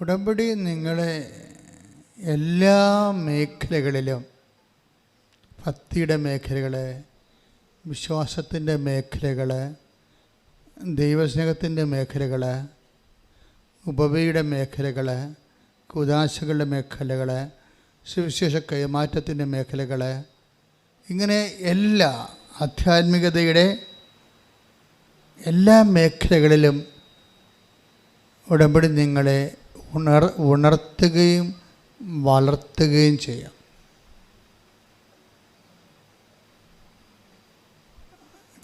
ഉടമ്പടി നിങ്ങളെ എല്ലാ മേഖലകളിലും ഭക്തിയുടെ മേഖലകൾ വിശ്വാസത്തിന്റെ മേഖലകൾ ദൈവസ്നേഹത്തിന്റെ മേഖലകൾ ഉപവിയുടെ മേഖലകൾ കുദാശകളുടെ മേഖലകൾ സുവിശേഷ കൈമാറ്റത്തിന്റെ മേഖലകൾ ഇങ്ങനെ എല്ലാ ആധ്യാത്മികതയുടെ എല്ലാ മേഖലകളിലും ഉടമ്പടി നിങ്ങളെ ഉണർ ഉണർത്തുകയും വളർത്തുകയും ചെയ്യാം.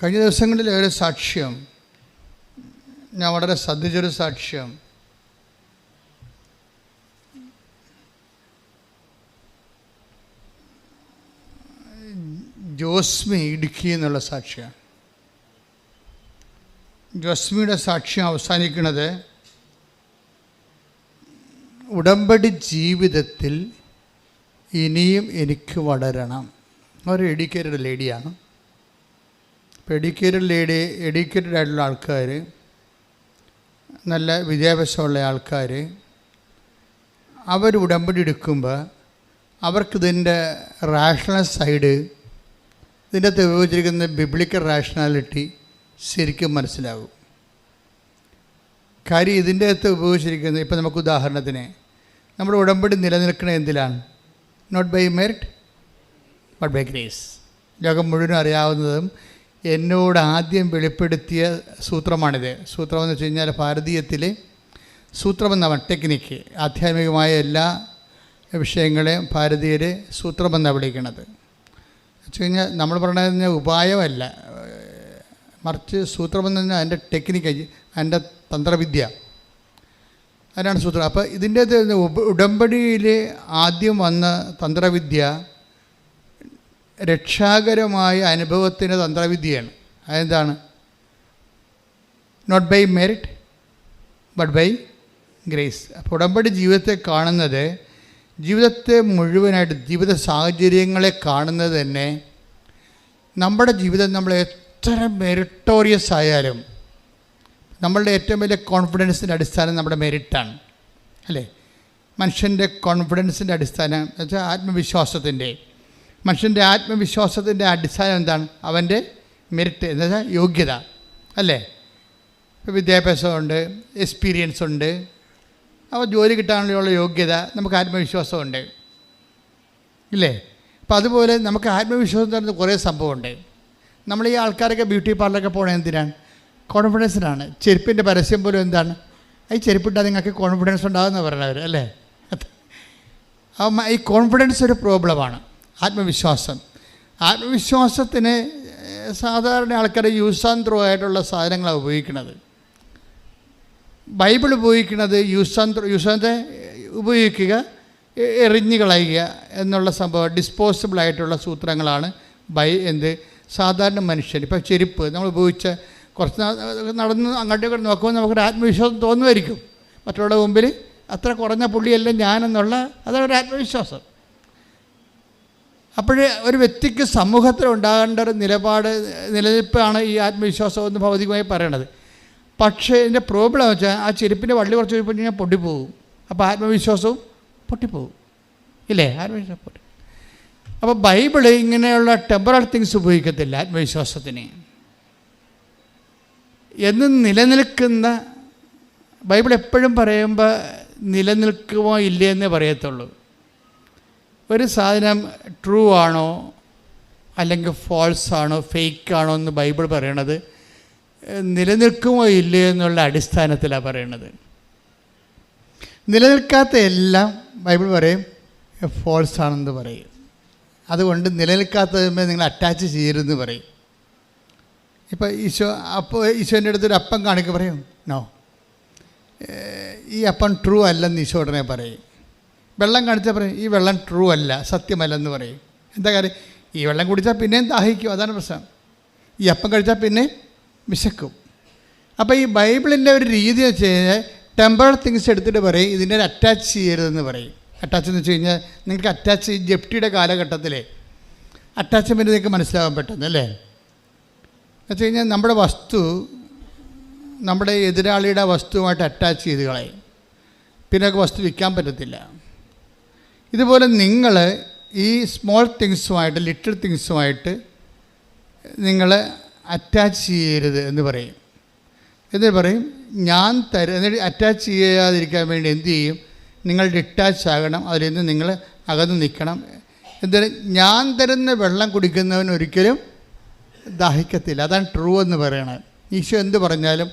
കഴിഞ്ഞ ദിവസങ്ങളിൽ ഒരു സാക്ഷ്യം ഞാൻ വളരെ ശ്രദ്ധിച്ചൊരു സാക്ഷ്യം. ജോസ്മി ഇടുക്കി എന്നുള്ള സാക്ഷിയാണ്. ജോസ്മിയുടെ സാക്ഷ്യം അവസാനിക്കുന്നത് ഉടമ്പടി ജീവിതത്തിൽ ഇനിയും എനിക്ക് വളരണം. ഒരു എഡ്യൂക്കേറ്റഡ് ലേഡിയാണ്. ഇപ്പോൾ എഡ്യൂക്കേറ്റഡ് ലേഡി എഡ്യൂക്കേറ്റഡ് ആയിട്ടുള്ള ആൾക്കാർ നല്ല വിദ്യാഭ്യാസമുള്ള ആൾക്കാർ അവർ ഉടമ്പടി എടുക്കുമ്പോൾ അവർക്കിതിന്റെ റാഷണൽ സൈഡ് ഇതിന്റെ അകത്ത് ഉപയോഗിച്ചിരിക്കുന്ന ബിബ്ലിക്കൽ റാഷണാലിറ്റി ശരിക്കും മനസ്സിലാകും. കാര്യം ഇതിന്റെ അകത്ത് ഉപയോഗിച്ചിരിക്കുന്നത് ഇപ്പം നമുക്ക് ഉദാഹരണത്തിന് നമ്മുടെ ഉടമ്പടി നിലനിൽക്കുന്നത് എന്തിലാണ്? Not by merit but by grace ലോകം മുഴുവനും അറിയാവുന്നതും എന്നോട് ആദ്യം വെളിപ്പെടുത്തിയ സൂത്രമാണിത്. സൂത്രമെന്ന് വെച്ച് കഴിഞ്ഞാൽ ഭാരതീയത്തിൽ സൂത്രമെന്നവൻ ടെക്നിക്ക് ആധ്യാത്മികമായ എല്ലാ വിഷയങ്ങളെയും ഭാരതീയർ സൂത്രമെന്നാണ് വിളിക്കുന്നത് വെച്ച് കഴിഞ്ഞാൽ നമ്മൾ പറയുന്നത് ഉപായമല്ല. മറിച്ച് സൂത്രമെന്ന് പറഞ്ഞാൽ അതിന്റെ ടെക്നിക്ക് അതിന്റെ തന്ത്രവിദ്യ. അതിനാണ് സൂത്രം. അപ്പോൾ ഇതിന്റെ ഉടമ്പടിയിൽ ആദ്യം വന്ന തന്ത്രവിദ്യ രക്ഷാകരമായ അനുഭവത്തിന്റെ തന്ത്രവിദ്യയാണ്. അതെന്താണ്? Not by merit but by grace അപ്പോൾ ഉടമ്പടി ജീവിതത്തെ കാണുന്നത് ജീവിതത്തെ മുഴുവനായിട്ട് ജീവിത സാഹചര്യങ്ങളെ കാണുന്നത് തന്നെ നമ്മുടെ ജീവിതം നമ്മൾ എത്ര മെറിട്ടോറിയസ് ആയാലും നമ്മളുടെ ഏറ്റവും വലിയ കോൺഫിഡൻസിന്റെ അടിസ്ഥാനം നമ്മുടെ മെറിറ്റാണ് അല്ലേ? മനുഷ്യന്റെ കോൺഫിഡൻസിന്റെ അടിസ്ഥാനം എന്ന് വെച്ചാൽ ആത്മവിശ്വാസത്തിന്റെ മനുഷ്യന്റെ ആത്മവിശ്വാസത്തിന്റെ അടിസ്ഥാനം എന്താണ്? അവന്റെ മെറിറ്റ് എന്ന് വെച്ചാൽ യോഗ്യത. അല്ലേ? വിദ്യാഭ്യാസമുണ്ട് എക്സ്പീരിയൻസ് ഉണ്ട്. അപ്പോൾ ജോലി കിട്ടാനുള്ള യോഗ്യത നമുക്ക് ആത്മവിശ്വാസമുണ്ട്. ഇല്ലേ? അപ്പോൾ അതുപോലെ നമുക്ക് ആത്മവിശ്വാസം തരുന്ന കുറേ സംഭവമുണ്ട്. നമ്മൾ ഈ ആൾക്കാരൊക്കെ ബ്യൂട്ടി പാർലറൊക്കെ പോകണത് എന്തിനാണ്? കോൺഫിഡൻസിനാണ് ചെരുപ്പിന്റെ പരസ്യം പോലും എന്താണ്? ഈ ചെരുപ്പിട്ടാൽ നിങ്ങൾക്ക് കോൺഫിഡൻസ് ഉണ്ടാകുന്ന പറഞ്ഞവർ അല്ലേ? ഈ കോൺഫിഡൻസ് ഒരു പ്രോബ്ലമാണ് ആത്മവിശ്വാസം. ആത്മവിശ്വാസത്തിന് സാധാരണ ആൾക്കാർ യൂസ് ആൻഡ് ത്രോ ആയിട്ടുള്ള സാധനങ്ങളാണ് ഉപയോഗിക്കുന്നത് ബൈബിൾ ഉപയോഗിക്കുന്നത് use and throw use and ഉപയോഗിക്കുക എറിഞ്ഞു കളയുക എന്നുള്ള സംഭവം ഡിസ്പോസിബിൾ ആയിട്ടുള്ള സൂത്രങ്ങളാണ് ബൈ എന്ത്? സാധാരണ മനുഷ്യൻ ഇപ്പോൾ ചെരുപ്പ് നമ്മൾ ഉപയോഗിച്ച കുറച്ച് നടന്ന് അങ്ങോട്ടേക്ക് നോക്കുമ്പോൾ നമുക്കൊരു ആത്മവിശ്വാസം തോന്നുമായിരിക്കും. മറ്റുള്ള മുമ്പിൽ അത്ര കുറഞ്ഞ പുള്ളിയല്ല ഞാനെന്നുള്ള അതൊരു ആത്മവിശ്വാസം. അപ്പോഴേ ഒരു വ്യക്തിക്ക് സമൂഹത്തിൽ ഉണ്ടാകേണ്ട ഒരു നിലപാട് നിലനിൽപ്പാണ് ഈ ആത്മവിശ്വാസം എന്ന് ഭൗതികമായി പറയണത്. പക്ഷേ ഇതിന്റെ പ്രോബ്ലം വെച്ചാൽ ആ ചെരുപ്പിന്റെ വള്ളി കുറച്ച് കഴിയുമ്പോൾ കഴിഞ്ഞാൽ പൊട്ടിപ്പോകും അപ്പോൾ ആത്മവിശ്വാസവും പൊട്ടിപ്പോകും ഇല്ലേ? ആത്മവിശ്വാസം പൊട്ടി. അപ്പോൾ ബൈബിൾ ഇങ്ങനെയുള്ള ടെമ്പറൽ തിങ്സ് ഉപയോഗിക്കത്തില്ല ആത്മവിശ്വാസത്തിന്. എന്നും നിലനിൽക്കുന്ന ബൈബിൾ എപ്പോഴും പറയുമ്പോൾ നിലനിൽക്കുമോ ഇല്ലേ എന്നേ പറയത്തുള്ളൂ. ഒരു സാധനം ട്രൂ ആണോ അല്ലെങ്കിൽ ഫോൾസ് ആണോ ഫേക്ക് ആണോ എന്ന് ബൈബിൾ പറയണത് നിലനിൽക്കുമോ ഇല്ലയോ എന്നുള്ള അടിസ്ഥാനത്തിലാണ് പറയണത്. നിലനിൽക്കാത്ത എല്ലാം ബൈബിൾ പറയും ഫോൾസ് ആണെന്ന് പറയും. അതുകൊണ്ട് നിലനിൽക്കാത്തതുമേ നിങ്ങൾ അറ്റാച്ച് ചെയ്യരുതെന്ന് പറയും. ഇപ്പോൾ ഈശോ അപ്പോൾ ഈശോന്റെ അടുത്തൊരു അപ്പം കാണിക്കുക പറയും. നോ ഈ അപ്പം ട്രൂ അല്ലെന്ന് ഈശോ ഉടനെ പറയും. വെള്ളം കാണിച്ചാൽ പറയും ഈ വെള്ളം ട്രൂ അല്ല സത്യമല്ലെന്ന് പറയും. എന്താ കാര്യം? ഈ വെള്ളം കുടിച്ചാൽ പിന്നെയും ദാഹിക്കും അതാണ് പ്രശ്നം. ഈ അപ്പം കഴിച്ചാൽ പിന്നെ വിശക്കും. അപ്പോൾ ഈ ബൈബിളിന്റെ ഒരു രീതി വെച്ച് കഴിഞ്ഞാൽ ടെമ്പറൽ തിങ്സ് എടുത്തിട്ട് പറയും ഇതിനെ അറ്റാച്ച് ചെയ്യരുതെന്ന് പറയും. അറ്റാച്ച് എന്ന് വെച്ച് കഴിഞ്ഞാൽ നിങ്ങൾക്ക് അറ്റാച്ച് ജപ്റ്റിയുടെ കാലഘട്ടത്തിലെ. അറ്റാച്ച്മെന്റ് നിങ്ങൾക്ക് മനസ്സിലാവാൻ പെട്ടെന്ന് അല്ലേ വെച്ച് കഴിഞ്ഞാൽ നമ്മുടെ വസ്തു നമ്മുടെ എതിരാളിയുടെ വസ്തുവുമായിട്ട് അറ്റാച്ച് ചെയ്ത് കളയും. പിന്നെ വസ്തു വിൽക്കാൻ പറ്റത്തില്ല. ഇതുപോലെ നിങ്ങൾ ഈ സ്മോൾ തിങ്സുമായിട്ട് ലിറ്റിൽ തിങ്സുമായിട്ട് നിങ്ങൾ അറ്റാച്ച് ചെയ്യരുത് എന്ന് പറയും. എന്നിട്ട് പറയും ഞാൻ തരും എന്നിട്ട് അറ്റാച്ച് ചെയ്യാതിരിക്കാൻ വേണ്ടി എന്ത് ചെയ്യും? നിങ്ങൾ ഡിറ്റാച്ച് ആകണം അതിൽ നിന്ന് നിങ്ങൾ അകന്ന് നിൽക്കണം. എന്തായാലും ഞാൻ തരുന്ന വെള്ളം കുടിക്കുന്നവൻ ഒരിക്കലും ദാഹിക്കത്തില്ല. അതാണ് ട്രൂ എന്ന് പറയണത് ഈശോ എന്ത് പറഞ്ഞാലും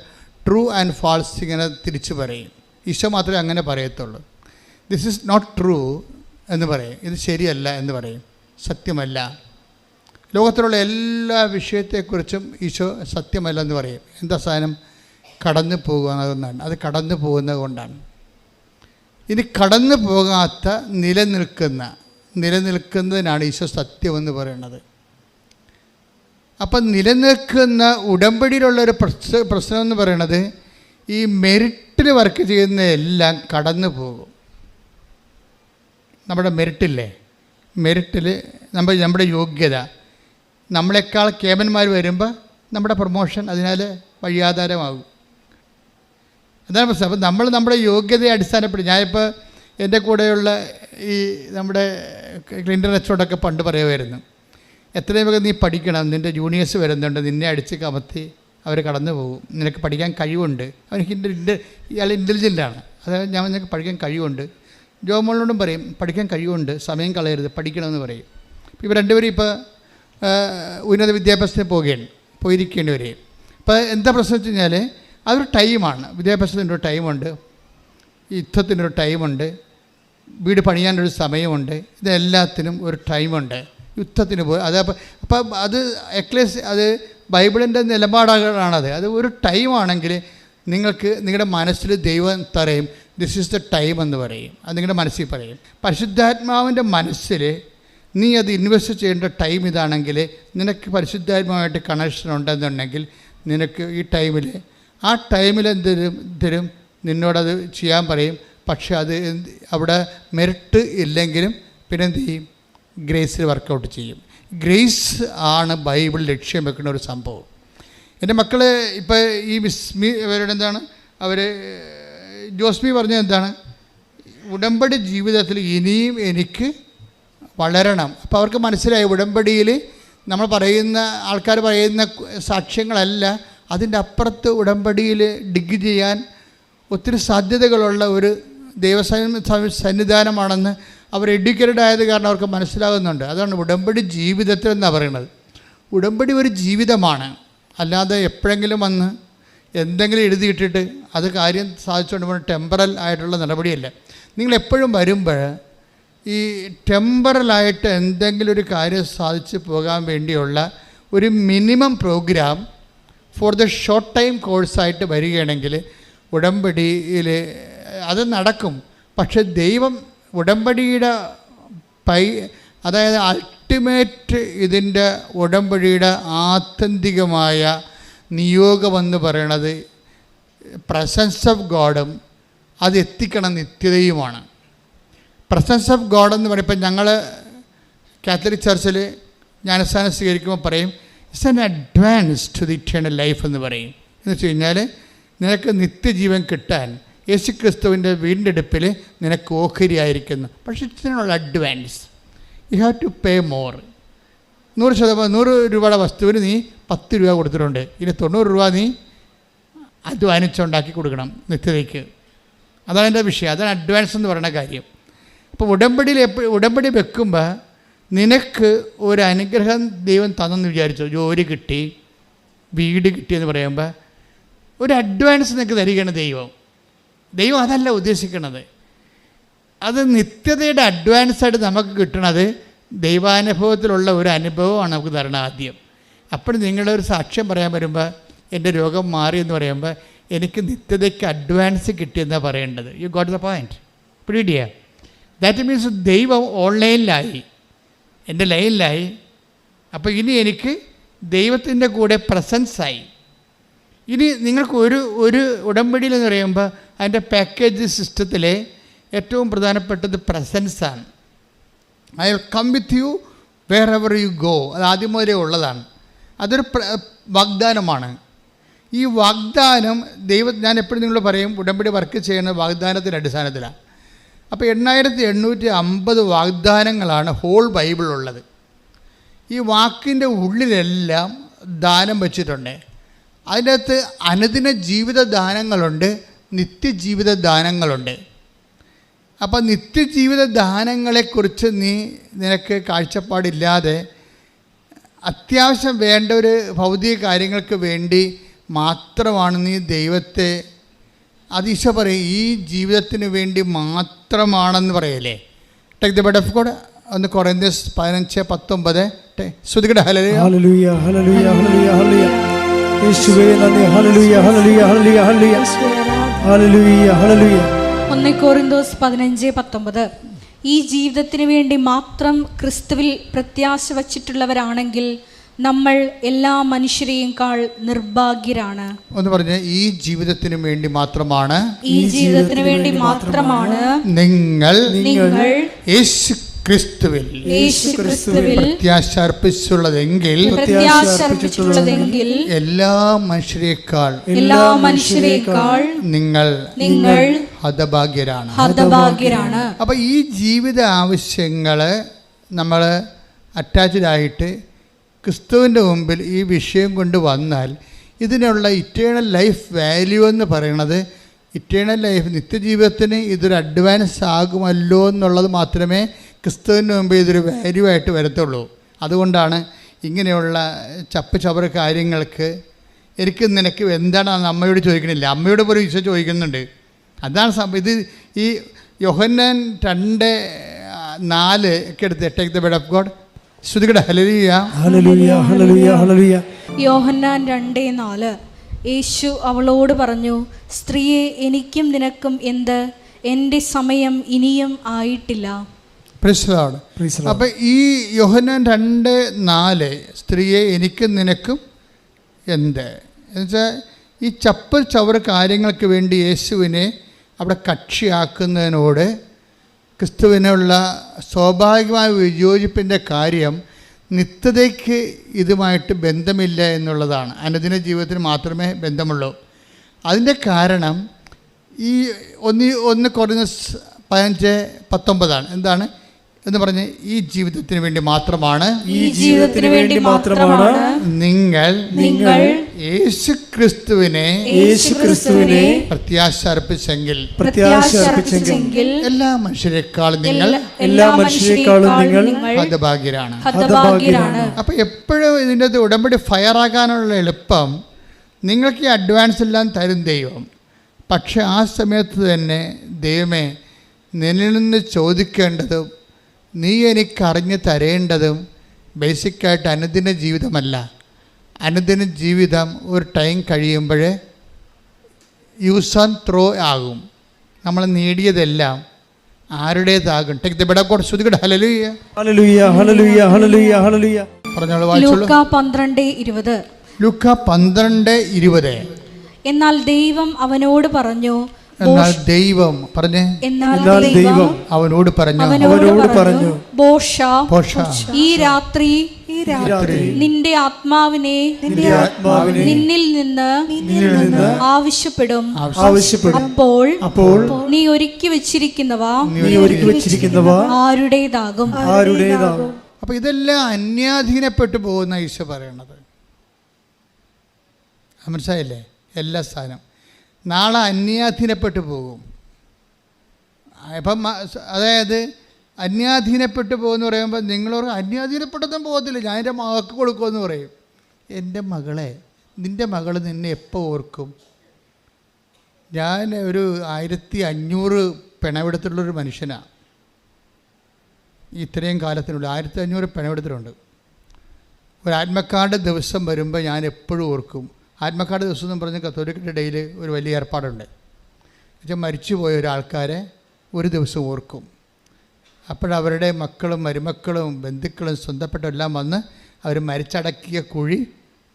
ട്രൂ ആൻഡ് ഫാൾസ് ഇങ്ങനെ തിരിച്ചു പറയും. ഈശോ മാത്രമേ അങ്ങനെ പറയത്തുള്ളൂ. ദിസ് ഈസ് നോട്ട് ട്രൂ എന്ന് പറയും. ഇത് ശരിയല്ല എന്ന് പറയും. സത്യമല്ല. ലോകത്തിലുള്ള എല്ലാ വിഷയത്തെക്കുറിച്ചും ഈശോ സത്യമല്ല എന്ന് പറയും. എന്താ സാധനം? കടന്നു പോകുന്നതെന്നാണ് അത് കടന്നു പോകുന്നത് കൊണ്ടാണ്. ഇനി കടന്നു പോകാത്ത നിലനിൽക്കുന്ന നിലനിൽക്കുന്നതിനാണ് ഈശോ സത്യമെന്ന് പറയുന്നത്. അപ്പം നിലനിൽക്കുന്ന ഉടമ്പടിയിലുള്ള ഒരു പ്രശ്ന പ്രശ്നം എന്ന് പറയുന്നത് ഈ മെറിറ്റിൽ വർക്ക് ചെയ്യുന്ന എല്ലാം കടന്നു പോകും. നമ്മുടെ മെറിറ്റില്ലേ? മെറിറ്റിൽ നമ്മൾ നമ്മുടെ യോഗ്യത. നമ്മളെക്കാൾ കേമന്മാർ വരുമ്പോൾ നമ്മുടെ പ്രൊമോഷൻ അതിനാൽ വഴിയാധാരമാകും. അതാണ് പ്രശ്നം. അപ്പം നമ്മൾ നമ്മുടെ യോഗ്യതയെ അടിസ്ഥാനപ്പെടും ഞാനിപ്പോൾ എന്റെ കൂടെയുള്ള ഈ നമ്മുടെ ക്ലിന്റർ അച്ചോടൊക്കെ പണ്ട് പറയുമായിരുന്നു. എത്രയും വേഗം നീ പഠിക്കണം. നിന്റെ ജൂനിയേഴ്സ് വരുന്നുണ്ട്. നിന്നെ അടിച്ച് കമത്തി അവർ കടന്നു പോകും. നിനക്ക് പഠിക്കാൻ കഴിവുണ്ട്. അവൻ ഇന്റെ ഇയാൾ ഇന്റലിജന്റാണ് അതായത് ഞാൻ നിനക്ക് പഠിക്കാൻ കഴിവുണ്ട്. ജോമോളിനോടും പറയും പഠിക്കാൻ കഴിവുണ്ട്. സമയം കളയരുത്. പഠിക്കണമെന്ന് പറയും. ഇവർ രണ്ടുപേരും ഇപ്പോൾ ഉന്നത വിദ്യാഭ്യാസത്തിന് പോവുകയാണ്. പോയിരിക്കേണ്ടി വരും അപ്പോൾ എന്താ പ്രശ്നം വെച്ച് കഴിഞ്ഞാൽ അതൊരു ടൈമാണ് വിദ്യാഭ്യാസത്തിന്റെ ഒരു ടൈമുണ്ട് യുദ്ധത്തിനൊരു ടൈമുണ്ട് വീട് പണിയാനൊരു സമയമുണ്ട്. ഇതെല്ലാത്തിനും ഒരു ടൈമുണ്ട് യുദ്ധത്തിന് പോയി. അത് അപ്പം അത് എക്ലേസ് അത് ബൈബിളിന്റെ നിലപാടുകളാണത്. അത് ഒരു ടൈമാണെങ്കിൽ നിങ്ങൾക്ക് നിങ്ങളുടെ മനസ്സിൽ ദൈവം തറയും ദിസ് ഈസ് ദ ടൈം എന്ന് പറയും. അത് നിങ്ങളുടെ മനസ്സിൽ പറയും. പരിശുദ്ധാത്മാവിന്റെ മനസ്സിൽ നീ അത് ഇൻവെസ്റ്റ് ചെയ്യേണ്ട ടൈം ഇതാണെങ്കിൽ നിനക്ക് പരിശുദ്ധാത്മാവായിട്ട് കണക്ഷൻ ഉണ്ടെന്നുണ്ടെങ്കിൽ നിനക്ക് ഈ ടൈമിൽ ആ ടൈമിൽ എന്തെങ്കിലും തരും? നിന്നോടത് ചെയ്യാൻ പറയും. പക്ഷെ അത് അവിടെ മെറിറ്റ് ഇല്ലെങ്കിലും പിന്നെന്ത് ചെയ്യും? ഗ്രേസിൽ വർക്കൗട്ട് ചെയ്യും. ഗ്രേസ് ആണ് ബൈബിൾ ലക്ഷ്യം വെക്കുന്ന ഒരു സംഭവം. എന്റെ മക്കൾ ഇപ്പോൾ ഈ മിസ്മി ഇവരുടെ എന്താണ്? അവർ ജോസ്മി പറഞ്ഞത് എന്താണ്? ഉടമ്പടി ജീവിതത്തിൽ ഇനിയും എനിക്ക് വളരണം. അപ്പോൾ അവർക്ക് മനസ്സിലായി ഉടമ്പടിയിൽ നമ്മൾ പറയുന്ന ആൾക്കാർ പറയുന്ന സാക്ഷ്യങ്ങളല്ല അതിന്റെ അപ്പുറത്ത് ഉടമ്പടിയിൽ ഡിഗ് ചെയ്യാൻ ഒത്തിരി സാധ്യതകളുള്ള ഒരു ദൈവസ സന്നിധാനമാണെന്ന് അവർ എഡ്യൂക്കേറ്റഡ് ആയത് കാരണം അവർക്ക് മനസ്സിലാകുന്നുണ്ട്. അതാണ് ഉടമ്പടി ജീവിതത്തിൽ എന്നാണ് പറയുന്നത്. ഉടമ്പടി ഒരു ജീവിതമാണ്. അല്ലാതെ എപ്പോഴെങ്കിലും വന്ന് എന്തെങ്കിലും എഴുതിയിട്ടിട്ട് അത് കാര്യം സാധിച്ചുകൊണ്ട് പോകുന്ന ടെമ്പറൽ ആയിട്ടുള്ള നടപടിയല്ല. നിങ്ങൾ എപ്പോഴും വരുമ്പോൾ ഈ ടെമ്പറലായിട്ട് എന്തെങ്കിലും ഒരു കാര്യം സാധിച്ച് പോകാൻ വേണ്ടിയുള്ള ഒരു minimum programme for the short time കോഴ്സായിട്ട് വരികയാണെങ്കിൽ ഉടമ്പടിയിൽ അത് നടക്കും. പക്ഷെ ദൈവം ഉടമ്പടിയുടെ പൈ അതായത് അൾട്ടിമേറ്റ് ഇതിന്റെ ഉടമ്പടിയുടെ ആത്യന്തികമായ നിയോഗമെന്ന് പറയണത് പ്രസൻസ് ഓഫ് ഗോഡും അത് എത്തിക്കണം നിത്യതയുമാണ്. പ്രസൻസ് ഓഫ് ഗോഡ് എന്ന് പറയുമ്പോൾ ഞങ്ങൾ കാത്തലിക് ചർച്ചിൽ ജ്ഞാനസ്ഥാനം സ്വീകരിക്കുമ്പോൾ പറയും it's an advance to the eternal life എന്ന് പറയും. എന്ന് വെച്ച് കഴിഞ്ഞാൽ നിനക്ക് നിത്യജീവൻ കിട്ടാൻ യേശു ക്രിസ്തുവിന്റെ വീണ്ടെടുപ്പിൽ നിനക്ക് ഓഹരിയായിരിക്കുന്നു. പക്ഷെ ഇതിനുള്ള advance you have to pay more നൂറ് ശതമാനം നൂറ് രൂപയുടെ വസ്തുവിന് നീ പത്ത് രൂപ കൊടുത്തിട്ടുണ്ട്. ഇനി തൊണ്ണൂറ് രൂപ നീ അധ്വാനിച്ചുണ്ടാക്കി കൊടുക്കണം നിത്യതയ്ക്ക്. അതാണ് എന്റെ വിഷയം. അതാണ് അഡ്വാൻസ് എന്ന് പറയുന്ന കാര്യം. അപ്പോൾ ഉടമ്പടിയിൽ എപ്പോഴും ഉടമ്പടി വെക്കുമ്പോൾ നിനക്ക് ഒരു അനുഗ്രഹം ദൈവം തന്നെന്ന് വിചാരിച്ചു? ജോലി കിട്ടി വീട് കിട്ടിയെന്ന് പറയുമ്പോൾ ഒരു അഡ്വാൻസ് നിനക്ക് തരികയാണ് ദൈവം. ദൈവം അതല്ല ഉദ്ദേശിക്കുന്നത് അത് നിത്യതയുടെ അഡ്വാൻസായിട്ട് നമുക്ക് കിട്ടണത് ദൈവാനുഭവത്തിലുള്ള ഒരു അനുഭവമാണ് നമുക്ക് തരണം ആദ്യം. അപ്പോൾ നിങ്ങളൊരു സാക്ഷ്യം പറയാൻ വരുമ്പോൾ എന്റെ രോഗം മാറി എന്ന് പറയുമ്പോൾ എനിക്ക് നിത്യതയ്ക്ക് അഡ്വാൻസ് കിട്ടിയെന്നാണ് പറയേണ്ടത്. യു ഗോട്ട് ദ പോയിന്റ് പിടിയ ദാറ്റ് മീൻസ് ദൈവം ഓൺലൈനിലായി. എന്റെ ലൈനിലായി. അപ്പോൾ ഇനി എനിക്ക് ദൈവത്തിന്റെ കൂടെ പ്രസൻസായി ഇനി നിങ്ങൾക്ക് ഒരു ഒരു ഉടമ്പടിയിൽ എന്ന് പറയുമ്പോൾ അതിന്റെ പാക്കേജ് സിസ്റ്റത്തിലെ ഏറ്റവും പ്രധാനപ്പെട്ടത് പ്രസൻസാണ് I will come with you wherever you go അത് ആദ്യം മുതലേ ഉള്ളതാണ്. അതൊരു വാഗ്ദാനമാണ്. ഈ വാഗ്ദാനം ദൈവ ഞാൻ എപ്പോഴും നിങ്ങൾ പറയും ഉടമ്പടി വർക്ക് ചെയ്യുന്ന വാഗ്ദാനത്തിന്റെ അടിസ്ഥാനത്തിലാണ്. അപ്പോൾ എണ്ണായിരത്തി എണ്ണൂറ്റി അമ്പത് വാഗ്ദാനങ്ങളാണ് ഹോൾ ബൈബിളുള്ളത് ഈ വാക്കിന്റെ ഉള്ളിലെല്ലാം ദാനം വെച്ചിട്ടുണ്ട്. അതിനകത്ത് അനുദിന ജീവിത ദാനങ്ങളുണ്ട്. നിത്യജീവിത ദാനങ്ങളുണ്ട് അപ്പോൾ നിത്യജീവിത ദാനങ്ങളെക്കുറിച്ച് നീ നിനക്ക് കാഴ്ചപ്പാടില്ലാതെ അത്യാവശ്യം വേണ്ട ഒരു ഭൗതിക കാര്യങ്ങൾക്ക് വേണ്ടി മാത്രമാണ് നീ ദൈവത്തെ അതീശ പറയും ഈ ജീവിതത്തിന് വേണ്ടി മാത്രമാണെന്ന് പറയല്ലേ? Take the bed of God ഒന്ന് കുറയുന്ന പതിനഞ്ച് പത്തൊമ്പത്. ശ്രുതികട. ഹലോ ഹല്ലേലൂയ ഹല്ലേലൂയ ഹല്ലേലൂയ ഹല്ലേലൂയ. യേശുവേ നന്ദി. ഹല്ലേലൂയ ഹല്ലേലൂയ ഹല്ലേലൂയ ഹല്ലേലൂയ. ഒന്ന് കോറിന്തോസ് പതിനഞ്ച് പത്തൊമ്പത്. ഈ ജീവിതത്തിന് വേണ്ടി മാത്രം ക്രിസ്തുവിൽ പ്രത്യാശ വച്ചിട്ടുള്ളവരാണെങ്കിൽ നമ്മൾ എല്ലാ മനുഷ്യരെയും കാൾ നിർഭാഗ്യരാണ്. ഒന്ന് പറഞ്ഞ ഈ ജീവിതത്തിന് വേണ്ടി മാത്രമാണ് ഈ ജീവിതത്തിന് വേണ്ടി മാത്രമാണ് നിങ്ങൾ നിങ്ങൾ യേശു ക്രിസ്തുവിൽ. യേശു ക്രിസ്തുവിൽ പ്രത്യാശ അർപ്പിച്ചുള്ളതെങ്കിൽ എല്ലാ മനുഷ്യരെക്കാൾ എല്ലാ മനുഷ്യരെക്കാൾ നിങ്ങൾ നിങ്ങൾ ഹതഭാഗ്യരാണ്. ഹതഭാഗ്യരാണ്. അപ്പൊ ഈ ജീവിത ആവശ്യങ്ങൾ നമ്മൾ അറ്റാച്ച്ഡ് ആയിട്ട് ക്രിസ്തുവിന്റെ മുമ്പിൽ ഈ വിഷയം കൊണ്ട് വന്നാൽ ഇതിനുള്ള ഇറ്റേണൽ ലൈഫ് വാല്യൂ എന്ന് പറയുന്നത് ഇറ്റേണൽ ലൈഫ് നിത്യജീവിതത്തിന് ഇതൊരു അഡ്വാൻസ് ആകുമല്ലോ എന്നുള്ളത് മാത്രമേ ക്രിസ്തുവിന്റെ മുമ്പ് ഇതൊരു വാല്യൂ ആയിട്ട് വരത്തുള്ളൂ. അതുകൊണ്ടാണ് ഇങ്ങനെയുള്ള ചപ്പ് ചവറ് കാര്യങ്ങൾക്ക് എനിക്ക് നിനക്ക് എന്താണ് അമ്മയോട് ചോദിക്കണില്ല. അമ്മയോട് പോലും ഈശോ ചോദിക്കുന്നുണ്ട്. അതാണ് സംഭവം ഇത് ഈ യൊഹന്നാൻ രണ്ട് നാല് ഒക്കെ എടുത്ത് take the bed of God ശ്രുതികട ഹലലിയ ഹല്ലേലൂയ ഹല്ലേലൂയ ഹല്ലേലൂയ. യോഹന്നാൻ രണ്ടേ നാല്. യേശു അവളോട് പറഞ്ഞു സ്ത്രീയെ എനിക്കും നിനക്കും എന്ത്? എന്റെ സമയം ഇനിയും ആയിട്ടില്ല. പ്രശ്നമാണ്. അപ്പം ഈ യോഹന്നാൻ രണ്ട് നാല് സ്ത്രീയെ എനിക്കും നിനക്കും എന്ത്? എന്നുവെച്ചാൽ ഈ ചപ്പൽ ചവറ് കാര്യങ്ങൾക്ക് വേണ്ടി യേശുവിനെ അവിടെ കക്ഷിയാക്കുന്നതിനോട് ക്രിസ്തുവിനുള്ള സ്വാഭാവികമായ വിയോജിപ്പിന്റെ കാര്യം നിത്യതയ്ക്ക് ഇതുമായിട്ട് ബന്ധമില്ല എന്നുള്ളതാണ്. അനുദിന ജീവിതത്തിന് മാത്രമേ ബന്ധമുള്ളൂ. അതിന്റെ കാരണം ഈ ഒന്ന് ഒന്ന് കുറഞ്ഞ പതിനഞ്ച് പത്തൊമ്പതാണ്. എന്താണ്? എന്ന് പറഞ്ഞ് ഈ ജീവിതത്തിന് വേണ്ടി മാത്രമാണ് ഈ ജീവിതത്തിന് വേണ്ടി മാത്രമാണ് നിങ്ങൾ നിങ്ങൾ യേശു ക്രിസ്തുവിനെ യേശു ക്രിസ്തുവിനെ പ്രത്യാശ അർപ്പിച്ചെങ്കിൽ പ്രത്യാശ അർപ്പിച്ചെങ്കിൽ എല്ലാ മനുഷ്യരെക്കാളും നിങ്ങൾ എല്ലാ- മനുഷ്യരെക്കാളും നിങ്ങൾ ഹതഭാഗ്യരാണ്. ഹതഭാഗ്യരാണ്. അപ്പോൾ എപ്പോഴും ഇതിന്റെ ഉടമ്പടി ഫയർ ആകാനുള്ള എളുപ്പം നിങ്ങൾക്ക് ഈ അഡ്വാൻസ് എല്ലാം തരും ദൈവം. പക്ഷെ ആ സമയത്ത് തന്നെ ദൈവമേ നിന്നിൽ നിന്ന് ചോദിക്കേണ്ടതും നീ എനിക്കറിഞ്ഞ് തരേണ്ടതും ബേസിക്കായിട്ട് അനുദിന ജീവിതമല്ല. അനുദിന ജീവിതം ഒരു ടൈം കഴിയുമ്പോൾ യൂസ് ആൻഡ് ത്രോ ആകും. നമ്മൾ നേടിയതെല്ലാം ആരുടേതാകും. ടേക്ക് ദ ബെഡക്കോട് ശ്രുതികട. ഹലലുയ്യ ഹല്ലേലൂയ ഹല്ലേലൂയ ഹല്ലേലൂയ ഹല്ലേലൂയ. പറഞ്ഞോളൂ വായിച്ചോളൂ. ലൂക്ക എന്നാൽ ദൈവം അവനോട് പറഞ്ഞു എന്നാൽ ദൈവം പറഞ്ഞേ? എന്നാൽ ദൈവം അവനോട് പറഞ്ഞു? അവനോട് പറഞ്ഞു. ബോഷ. ഈ രാത്രി രാത്രി നിന്റെ ആത്മാവിനെ നിന്റെ ആത്മാവിനെ നിന്നിൽ നിന്ന് ആവശ്യപ്പെടും. ആവശ്യപ്പെടും. അപ്പോൾ അപ്പോൾ നീ ഒരുക്കി വെച്ചിരിക്കുന്നവ നീ ഒരുക്കി വെച്ചിരിക്കുന്നവ ആരുടേതാകും. ആരുടേതാകും. അപ്പൊ ഇതെല്ലാം അന്യാധീനപ്പെട്ടു പോകുന്ന ഈശോ പറയണത്. മനസ്സിലായില്ലേ? എല്ലാ സ്ഥാനം. നാളെ അന്യാധീനപ്പെട്ടു പോകും. അപ്പം അതായത് അന്യാധീനപ്പെട്ടു പോകുമെന്ന് പറയുമ്പോൾ നിങ്ങളോട് അന്യാധീനപ്പെട്ടൊന്നും പോകത്തില്ല. ഞാൻ എന്റെ മകൾക്ക് കൊടുക്കുമെന്ന് പറയും. എന്റെ മകളെ നിന്റെ മകൾ നിന്നെ എപ്പോൾ ഓർക്കും? ഞാൻ ഒരു ആയിരത്തി അഞ്ഞൂറ് പിണവെടുത്തിട്ടുള്ളൊരു മനുഷ്യനാണ് ഇത്രയും കാലത്തിനുള്ളിൽ ആയിരത്തി അഞ്ഞൂറ് പിണവെടുത്തിട്ടുണ്ട്. ഒരു ആത്മക്കാരുടെ ദിവസം വരുമ്പോൾ ഞാൻ എപ്പോഴും ഓർക്കും ആത്മക്കാട് ദിവസം എന്ന് പറഞ്ഞ് കത്തോലിക്കന്റെ ഇടയിൽ ഒരു വലിയ ഏർപ്പാടുണ്ട്. എന്നുവെച്ചാൽ മരിച്ചുപോയ ഒരാൾക്കാരെ ഒരു ദിവസം ഓർക്കും. അപ്പോഴവരുടെ മക്കളും മരുമക്കളും ബന്ധുക്കളും സ്വന്തപ്പെട്ട എല്ലാം വന്ന് അവർ മരിച്ചടക്കിയ കുഴി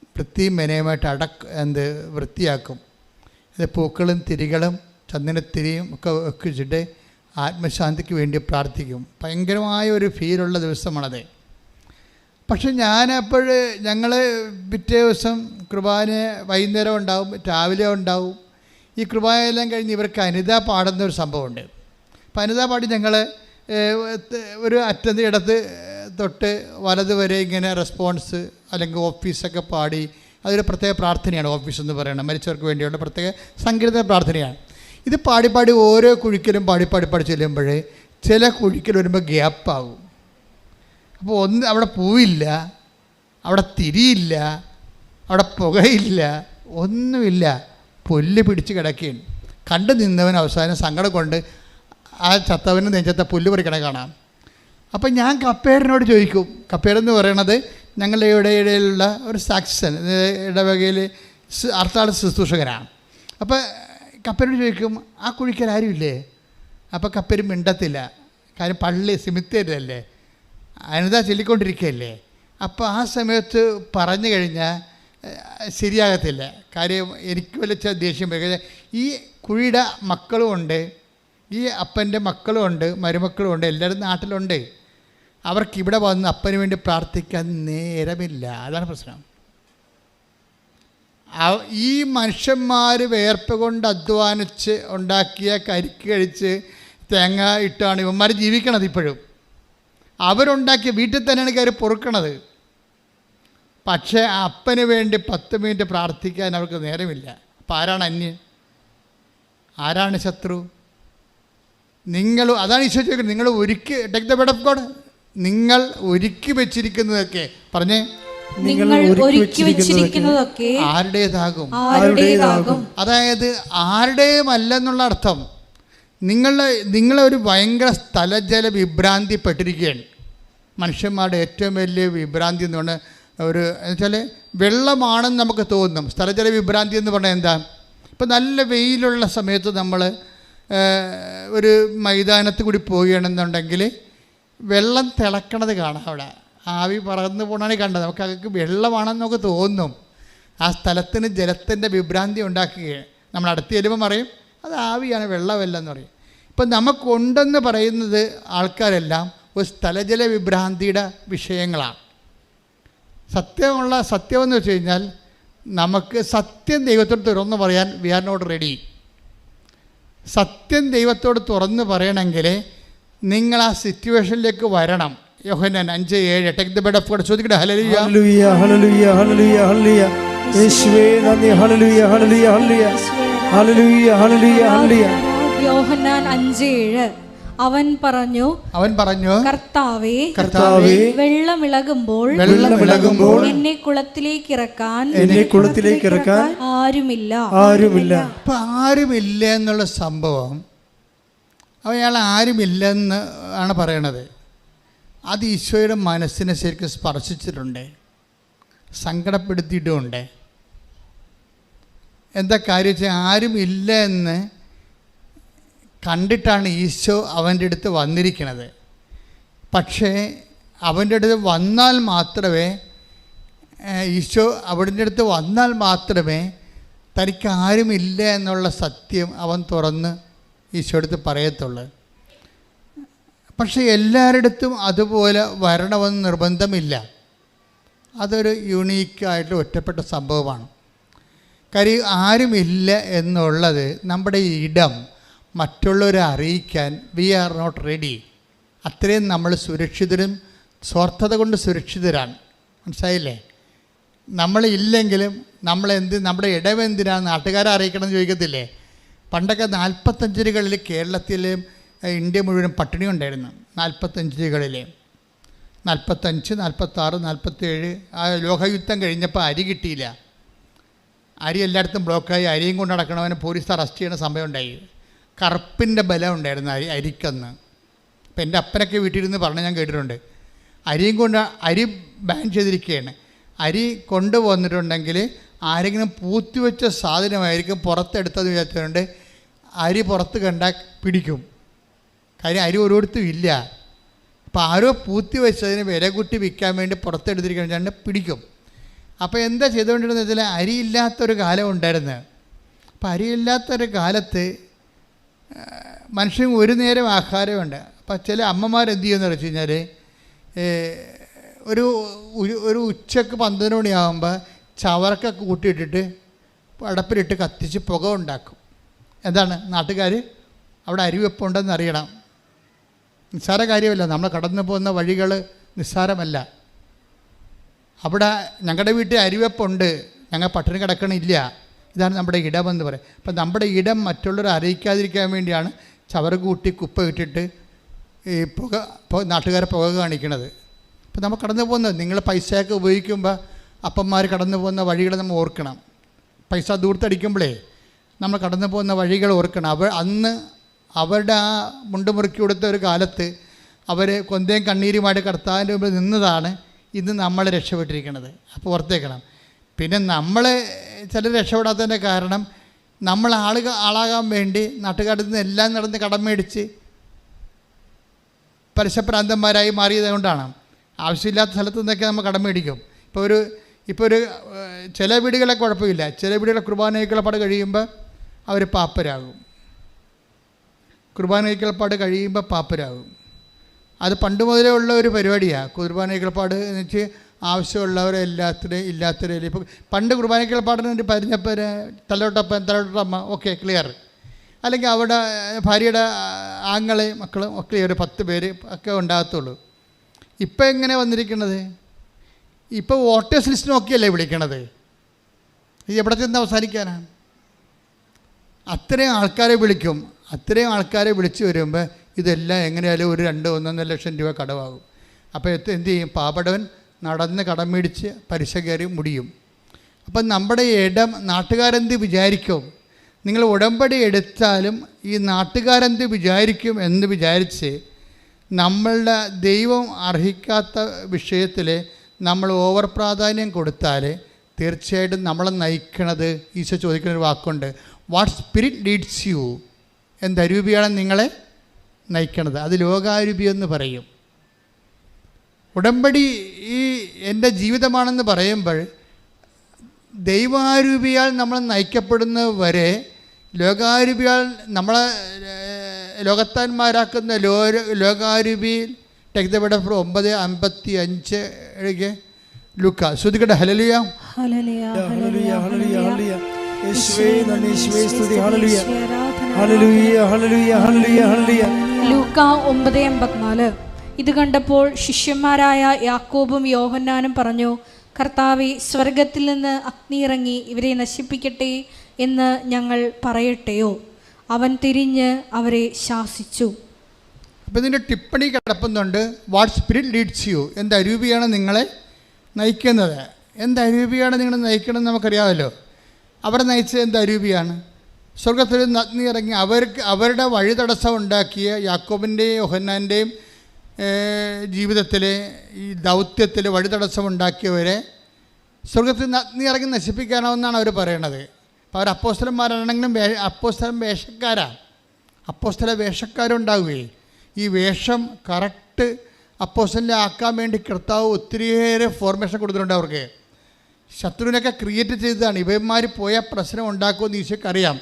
വൃത്തിയും മെനയുമായിട്ട് അടക്ക് എന്ത് വൃത്തിയാക്കും. ഇത് പൂക്കളും തിരികളും ചന്ദനത്തിരിയും ഒക്കെ വെച്ചിട്ട് ആത്മശാന്തിക്ക് വേണ്ടി പ്രാർത്ഥിക്കും. ഭയങ്കരമായ ഒരു ഫീലുള്ള ദിവസമാണത്. പക്ഷെ ഞാനപ്പോൾ ഞങ്ങൾ പിറ്റേ ദിവസം കുർബാന വൈകുന്നേരം ഉണ്ടാവും രാവിലെ ഉണ്ടാവും. ഈ കുർബാനയെല്ലാം കഴിഞ്ഞ് ഇവർക്ക് അനിത പാടുന്ന ഒരു സംഭവമുണ്ട്. അപ്പം അനിത പാടി ഞങ്ങൾ ഒരു അറ്റത്ത് ഇടത്ത് തൊട്ട് വലത് വരെ ഇങ്ങനെ റെസ്പോൺസ് അല്ലെങ്കിൽ ഓഫീസൊക്കെ പാടി അതൊരു പ്രത്യേക പ്രാർത്ഥനയാണ് ഓഫീസ് എന്ന് പറയുന്നത്. മരിച്ചവർക്ക് വേണ്ടിയുള്ള പ്രത്യേക സംഗീത പ്രാർത്ഥനയാണ്. ഇത് പാടി പാടി ഓരോ കുഴിക്കലും പാടി പാടി പാടി ചെല്ലുമ്പോൾ ചില കുഴിക്കൽ വരുമ്പോൾ ഗ്യാപ്പാകും അപ്പോൾ ഒന്ന് അവിടെ പൂവില്ല അവിടെ തിരിയില്ല അവിടെ പുകയില്ല ഒന്നുമില്ല. പുല്ല് പിടിച്ച് കിടക്കുകയാണ് കണ്ടു നിന്നവൻ അവസാനം സങ്കടം കൊണ്ട് ആ ചത്തവന് നെഞ്ചത്ത പുല്ല് പറിക്കണ കാണാം. അപ്പം ഞാൻ കപ്പേരനോട് ചോദിക്കും കപ്പേരെന്ന് പറയണത് ഞങ്ങളുടെ ഇവിടെ ഇടയിലുള്ള ഒരു സാക്സൻ ഇടവകയിൽ അർത്ഥാൾ ശുശ്രൂഷകനാണ്. അപ്പോൾ കപ്പേരോട് ചോദിക്കും ആ കുഴിക്കൽ ആരുമില്ലേ? അപ്പോൾ കപ്പേരും മിണ്ടത്തില്ല. കാര്യം പള്ളി സിമിത്തേരല്ലേ അനിത ചൊല്ലിക്കൊണ്ടിരിക്കുകയല്ലേ അപ്പോൾ ആ സമയത്ത് പറഞ്ഞു കഴിഞ്ഞാൽ ശരിയാകത്തില്ല. കാര്യം എനിക്ക് വലിച്ച ദേഷ്യം വരും. ഈ കുഴിയുടെ മക്കളും ഉണ്ട് ഈ അപ്പന്റെ മക്കളും ഉണ്ട് മരുമക്കളും ഉണ്ട് എല്ലാവരും നാട്ടിലുണ്ട്. അവർക്ക് ഇവിടെ വന്ന് അപ്പന് വേണ്ടി പ്രാർത്ഥിക്കാൻ നേരമില്ല. അതാണ് പ്രശ്നം. ഈ മനുഷ്യന്മാർ വേർപ്പ് കൊണ്ട് അധ്വാനിച്ച് ഉണ്ടാക്കിയ കരിക്ക് കഴിച്ച് തേങ്ങ ഇട്ടാണ് ഇവന്മാർ ജീവിക്കണത് ഇപ്പോഴും. അവരുണ്ടാക്കിയ വീട്ടിൽ തന്നെയാണ് കയറി പൊറുക്കണത്. പക്ഷേ അപ്പന് വേണ്ടി പത്ത് മിനിറ്റ് പ്രാർത്ഥിക്കാൻ അവർക്ക് നേരമില്ല. അപ്പം ആരാണ് അന്യൻ? ആരാണ് ശത്രു? നിങ്ങൾ അതാണ് ഈശോ ചോദിക്കുന്നത്. നിങ്ങൾ ഒരുക്കി take the bed of God നിങ്ങൾ ഒരുക്കി വെച്ചിരിക്കുന്നതൊക്കെ പറഞ്ഞേ. നിങ്ങൾ ഒരുക്കി വെച്ചിരിക്കുന്നതൊക്കെ ആരുടേതാകും. ആരുടേതാകും. അതായത് ആരുടെയുമല്ലെന്നുള്ള അർത്ഥം. നിങ്ങളുടെ നിങ്ങളൊരു ഭയങ്കര സ്ഥലജല വിഭ്രാന്തിപ്പെട്ടിരിക്കുകയാണ് മനുഷ്യന്മാരുടെ ഏറ്റവും വലിയ വിഭ്രാന്തി എന്ന് പറഞ്ഞാൽ ഒരു എന്നുവെച്ചാൽ വെള്ളമാണെന്ന് നമുക്ക് തോന്നും. സ്ഥലജല വിഭ്രാന്തി എന്ന് പറഞ്ഞാൽ എന്താ? ഇപ്പം നല്ല വെയിലുള്ള സമയത്ത് നമ്മൾ ഒരു മൈതാനത്ത് കൂടി പോവുകയാണെന്നുണ്ടെങ്കിൽ വെള്ളം തിളക്കണത് കാണാം അവിടെ. ആവി പറന്ന് പോണാണ് കണ്ടത്. നമുക്ക് അതൊക്കെ വെള്ളമാണെന്ന് നമുക്ക് തോന്നും. ആ സ്ഥലത്തിന് ജലത്തിന്റെ വിഭ്രാന്തി ഉണ്ടാക്കുകയാണ്. നമ്മൾ അടുത്ത് ചെല്ലുമ്പോൾ പറയും അത് ആവിയാണ് വെള്ളമല്ല എന്ന് പറയും. ഇപ്പം നമുക്കുണ്ടെന്ന് പറയുന്നത് ആൾക്കാരെല്ലാം ഒരു സ്ഥലജല വിഭ്രാന്തിയുടെ വിഷയങ്ങളാണ്. സത്യമുള്ള സത്യമെന്ന് വെച്ച് കഴിഞ്ഞാൽ നമുക്ക് സത്യം ദൈവത്തോട് തുറന്ന് പറയാൻ വി ആർ നോട്ട് റെഡി സത്യം ദൈവത്തോട് തുറന്ന് പറയണമെങ്കിൽ നിങ്ങൾ ആ സിറ്റുവേഷനിലേക്ക് വരണം. യോഹനൻ അഞ്ച് ഏഴ് take the bed of God ചോദിക്കട്ടെ ഹലലിയ ഹല്ലേലൂയ ഹല്ലേലൂയ ഹല്ലേലൂയ ഹല്ലേലൂയ യേശുവേ നന്ദി. ഹല്ലേലൂയ ഹല്ലേലൂയ ഹല്ലേലൂയ ഹല്ലേലൂയ ഹല്ലേലൂയ ഹല്ലേലൂയ യോഹന്നാൻ അഞ്ചേഴ്. അവൻ പറഞ്ഞു അവൻ പറഞ്ഞു കർത്താവേ കർത്താവേ വെള്ളമിളകുമ്പോൾ വെള്ളം ഇളകുമ്പോൾ എന്നെ കുളത്തിലേക്ക് ഇറക്കാൻ എന്നെ കുളത്തിലേക്ക് ഇറക്കാൻ ആരുമില്ല. ആരുമില്ല. അപ്പൊ ആരുമില്ല എന്നുള്ള സംഭവം അയാൾ ആരുമില്ലെന്ന് ആണ് പറയണത്. അത് ഈശോയുടെ മനസ്സിനെ ശരിക്കും സ്പർശിച്ചിട്ടുണ്ട് സങ്കടപ്പെടുത്തിയിട്ടുമുണ്ട്. എന്താ കാര്യം വെച്ചാൽ ആരുമില്ല എന്ന് കണ്ടിട്ടാണ് ഈശോ അവന്റെ അടുത്ത് വന്നിരിക്കുന്നത് പക്ഷേ അവന്റെ അടുത്ത് വന്നാൽ മാത്രമേ ഈശോ അവിടുത്തെ അടുത്ത് വന്നാൽ മാത്രമേ തനിക്ക് ആരുമില്ല എന്നുള്ള സത്യം അവൻ തുറന്ന് ഈശോ അടുത്ത് പറയത്തുള്ളൂ. പക്ഷേ എല്ലാവരുടെടുത്തും അതുപോലെ വരണമെന്ന് നിർബന്ധമില്ല. അതൊരു യുണീക്കായിട്ട് ഒറ്റപ്പെട്ട സംഭവമാണ്. കാര്യം ആരുമില്ല എന്നുള്ളത് നമ്മുടെ ഇടം മറ്റുള്ളവരെ അറിയിക്കാൻ വി ആർ നോട്ട് റെഡി അത്രയും നമ്മൾ സുരക്ഷിതരും സ്വാർത്ഥത കൊണ്ട് സുരക്ഷിതരാണ്. മനസ്സിലായില്ലേ? നമ്മളില്ലെങ്കിലും നമ്മളെന്ത് നമ്മുടെ ഇടവെന്തിനാണ് നാട്ടുകാരെ അറിയിക്കണം എന്ന് ചോദിക്കത്തില്ലേ? പണ്ടൊക്കെ നാൽപ്പത്തഞ്ചുകളിൽ കേരളത്തിലും ഇന്ത്യ മുഴുവൻ പട്ടിണി ഉണ്ടായിരുന്നു. നാൽപ്പത്തഞ്ചുകളിൽ നാൽപ്പത്തഞ്ച് നാൽപ്പത്താറ് നാൽപ്പത്തേഴ് ആ ലോകയുദ്ധം കഴിഞ്ഞപ്പോൾ അരി കിട്ടിയില്ല. അരി എല്ലായിടത്തും ബ്ലോക്കായി അരിയും കൊണ്ട് നടക്കണവനെ പോലീസ് അറസ്റ്റ് ചെയ്യുന്ന സമയം ഉണ്ടായി കറുപ്പിന്റെ ബലം ഉണ്ടായിരുന്നു അരി അരിക്കന്ന്. ഇപ്പം എന്റെ അപ്പനൊക്കെ വീട്ടിലിരുന്ന് പറഞ്ഞ് ഞാൻ കേട്ടിട്ടുണ്ട്. അരിയും കൊണ്ട് അരി ബാൻ ചെയ്തിരിക്കുകയാണ്. അരി കൊണ്ടുവന്നിട്ടുണ്ടെങ്കിൽ ആരെങ്കിലും പൂത്തിവെച്ച സാധനമായിരിക്കും പുറത്തെടുത്തത് വിചാരിച്ചുകൊണ്ട് അരി പുറത്ത് കണ്ടാൽ പിടിക്കും. കാര്യം അരി ഒരിടത്തും ഇല്ല. അപ്പോൾ ആരോ പൂത്തി വെച്ചതിന് വില കുട്ടി വിൽക്കാൻ വേണ്ടി പുറത്തെടുത്തിരിക്കുകയാണ്. പിടിക്കും. അപ്പോൾ എന്താ ചെയ്തുകൊണ്ടിരുന്നത് വെച്ചാൽ അരിയില്ലാത്തൊരു കാലം ഉണ്ടായിരുന്നു. അപ്പോൾ അരിയില്ലാത്തൊരു കാലത്ത് ആ, മനുഷ്യന് ഒരു നേരം ആഹാരമുണ്ട്. അപ്പം ചില അമ്മമാർ എന്ത് ചെയ്യുമെന്ന് വെച്ച് കഴിഞ്ഞാൽ ഒരു- ഒരു ഉച്ചയ്ക്ക് പന്ത്രണ്ട് മണിയാകുമ്പോൾ ചവറൊക്കെ കൂട്ടിയിട്ടിട്ട് അടപ്പിലിട്ട് കത്തിച്ച് പുക ഉണ്ടാക്കും. എന്താണ്? നാട്ടുകാർ അവിടെ അരിവെപ്പുണ്ടെന്ന് അറിയണം. നിസ്സാര കാര്യമല്ല. നമ്മൾ കടന്നു പോകുന്ന വഴികൾ നിസ്സാരമല്ല. അവിടെ ഞങ്ങളുടെ വീട്ടിൽ അരിവെപ്പുണ്ട് ഞങ്ങൾ പട്ടിണി കിടക്കണില്ല. ഇതാണ് നമ്മുടെ ഇടമെന്ന് പറയും. അപ്പം നമ്മുടെ ഇടം മറ്റുള്ളവരെ അറിയിക്കാതിരിക്കാൻ വേണ്ടിയാണ് ചവറ് കൂട്ടി കുപ്പ ഇട്ടിട്ട് ഈ പുക നാട്ടുകാരെ പുക കാണിക്കണത്. അപ്പം നമ്മൾ കടന്നു പോകുന്നത് നിങ്ങൾ പൈസയൊക്കെ ഉപയോഗിക്കുമ്പോൾ അപ്പന്മാർ കടന്നു പോകുന്ന വഴികൾ നമ്മൾ ഓർക്കണം. പൈസ ദൂർത്തടിക്കുമ്പോഴേ നമ്മൾ കടന്നു പോകുന്ന വഴികൾ ഓർക്കണം. അവർ അന്ന് അവരുടെ ആ മുണ്ടുമുറുക്കി കൊടുത്ത ഒരു കാലത്ത് അവർ കൊന്തയും കണ്ണീരുമായിട്ട് കർത്താവിന്റെ മുമ്പിൽ നിന്നതാണ് ഇന്ന് നമ്മൾ രക്ഷപ്പെട്ടിരിക്കുന്നത് അപ്പോൾ ഓർത്തേക്കണം. പിന്നെ നമ്മൾ ചിലർ രക്ഷപ്പെടാത്തതിന്റെ കാരണം നമ്മൾ ആളുക ആളാകാൻ വേണ്ടി നാട്ടുകാരിൽ നിന്ന് എല്ലാം നടന്ന് കടം മേടിച്ച് പരസ്യപ്രാന്തന്മാരായി മാറിയത് കൊണ്ടാണ്. ആവശ്യമില്ലാത്ത സ്ഥലത്തു നിന്നൊക്കെ നമ്മൾ കടം മേടിക്കും. ഇപ്പോൾ ഒരു ഇപ്പോൾ ഒരു ചില വീടുകളെ കുഴപ്പമില്ല. ചില വീടുകളെ കുർബാനയ്ക്കുള്ളപ്പാട് കഴിയുമ്പോൾ അവർ പാപ്പരാകും. കുർബാനയ്ക്കുള്ളപ്പാട് കഴിയുമ്പോൾ പാപ്പരാകും. അത് പണ്ട് മുതലേ ഉള്ള ഒരു പരിപാടിയാണ് കുർബാനയ്ക്കുള്ളപ്പാട് എന്ന് വെച്ച് ആവശ്യമുള്ളവരെ എല്ലാത്തിനും ഇല്ലാത്തവരെ ഇപ്പം പണ്ട് കുർബാനയ്ക്കുള്ളപ്പാടിന് ഒരു പരിഞ്ഞപ്പന് തലോട്ടപ്പൻ തലോട്ടമ്മ ഓക്കെ ക്ലിയർ അല്ലെങ്കിൽ അവിടെ ഭാര്യയുടെ ആങ്ങളെ മക്കളും ഒക്കെ ഒരു പത്ത് പേര് ഒക്കെ ഉണ്ടാകത്തുള്ളൂ. ഇപ്പം എങ്ങനെ വന്നിരിക്കുന്നത് ഇപ്പോൾ വോട്ടേഴ്സ് ലിസ്റ്റ് നോക്കിയല്ലേ വിളിക്കണത്? ഇത് എവിടെ ചെന്ന് അവസാനിക്കാനാണ്? അത്രയും ആൾക്കാരെ വിളിക്കും. അത്രയും ആൾക്കാരെ വിളിച്ച് വരുമ്പോൾ ഇതെല്ലാം എങ്ങനെയായാലും ഒരു രണ്ട് ഒന്നൊന്നര ലക്ഷം രൂപ കടവാകും അപ്പോൾ എന്ത് ചെയ്യും? പാവപ്പെട്ടവൻ നടന്ന് കടം മേടിച്ച് പലിശ കയറി മുടിയും. അപ്പം നമ്മുടെ ഇടം നാട്ടുകാരെന്ത് വിചാരിക്കും? നിങ്ങൾ ഉടമ്പടി എടുത്താലും ഈ നാട്ടുകാരെന്ത് വിചാരിക്കും എന്ന് വിചാരിച്ച് നമ്മളുടെ ദൈവം അർഹിക്കാത്ത വിഷയത്തിൽ നമ്മൾ ഓവർ പ്രാധാന്യം കൊടുത്താൽ തീർച്ചയായിട്ടും നമ്മളെ നയിക്കണത് ഈശോ ചോദിക്കുന്ന ഒരു വാക്കുണ്ട്. വാട്ട് സ്പിരിറ്റ് ലീഡ്സ് യു എന്തരൂപിയാണ് നിങ്ങളെ നയിക്കണത്? അത് ലോകാരൂപി എന്ന് പറയും. ഉടമ്പടി ഈ എന്റെ ജീവിതമാണെന്ന് പറയുമ്പോൾ ദൈവാരൂപിയാൽ നമ്മൾ നയിക്കപ്പെടുന്ന വരെ ലോകാരൂപിയാൽ നമ്മളെ ലോകത്താന്മാരാക്കുന്ന ലോ ലോകാരൂപിയിൽ ടെക്തപെടഫർ ഒമ്പത് അമ്പത്തി അഞ്ച് എഴുതിയ ലുക്ക ശ്രുതിക്കട്ടെ ഹലലിയ ഹല്ലേലൂയ, ഹല്ലേലൂയ, ഹല്ലേലൂയ, ഹല്ലേലൂയ. യേശുവേ യേശുവേ നന്ദി, യേശുവേ സ്തുതി, യേശുവേ ഹല്ലേലൂയ. ആരാധന. ഹല്ലേലൂയ, ഹല്ലേലൂയ, ഹല്ലേലൂയ, ഹല്ലേലൂയ. ലൂക്ക ഒമ്പത് എൺപത്തിനാല് ഇത് കണ്ടപ്പോൾ ശിഷ്യന്മാരായ യാക്കോബും യോഹന്നാനും പറഞ്ഞു കർത്താവെ സ്വർഗത്തിൽ നിന്ന് അഗ്നി ഇറങ്ങി ഇവരെ നശിപ്പിക്കട്ടെ എന്ന് ഞങ്ങൾ പറയട്ടെയോ? അവൻ തിരിഞ്ഞ് അവരെ ശാസിച്ചു. അപ്പോൾ ഇതിന്റെ ടിപ്പണി കിടപ്പുന്നുണ്ട്. വാട്ട് സ്പിരിറ്റ് ലീഡ്സ് യു എന്ത് നിങ്ങളെ നയിക്കുന്നത്? എന്ത് അരൂപിയാണ് നിങ്ങൾ നയിക്കണമെന്ന് നമുക്കറിയാമല്ലോ. അവരെ നയിച്ചത് എന്ത് അരൂപിയാണ്? സ്വർഗത്തിൽ നിന്ന് അഗ്നി ഇറങ്ങി അവർക്ക് അവരുടെ വഴി തടസ്സം ഉണ്ടാക്കിയ യാക്കോബിന്റെയും യോഹന്നാന്റെയും ജീവിതത്തിൽ ഈ ദൗത്യത്തിൽ വഴിതടസ്സമുണ്ടാക്കിയവരെ സ്വർഗത്തിൽ നിന്ന് അഗ്നി ഇറങ്ങി നശിപ്പിക്കാനാവുമെന്നാണ് അവർ പറയണത്. അപ്പോൾ അവർ അപ്പോസ്തലന്മാരാണെങ്കിലും വേ അപ്പോസ്തലം വേഷക്കാരാണ് അപ്പോസ്തല വേഷക്കാരുണ്ടാവുകയും ഈ വേഷം കറക്റ്റ് അപ്പോസ്റ്റലിനെ ആക്കാൻ വേണ്ടി കർത്താവ് ഒത്തിരിയേറെ ഫോർമേഷൻ കൊടുത്തിട്ടുണ്ട് അവർക്ക്. ശത്രുവിനൊക്കെ ക്രിയേറ്റ് ചെയ്തതാണ്. ഇവന്മാർ പോയ പ്രശ്നം ഉണ്ടാക്കുമെന്ന് ഈശോയ്ക്ക് അറിയാം.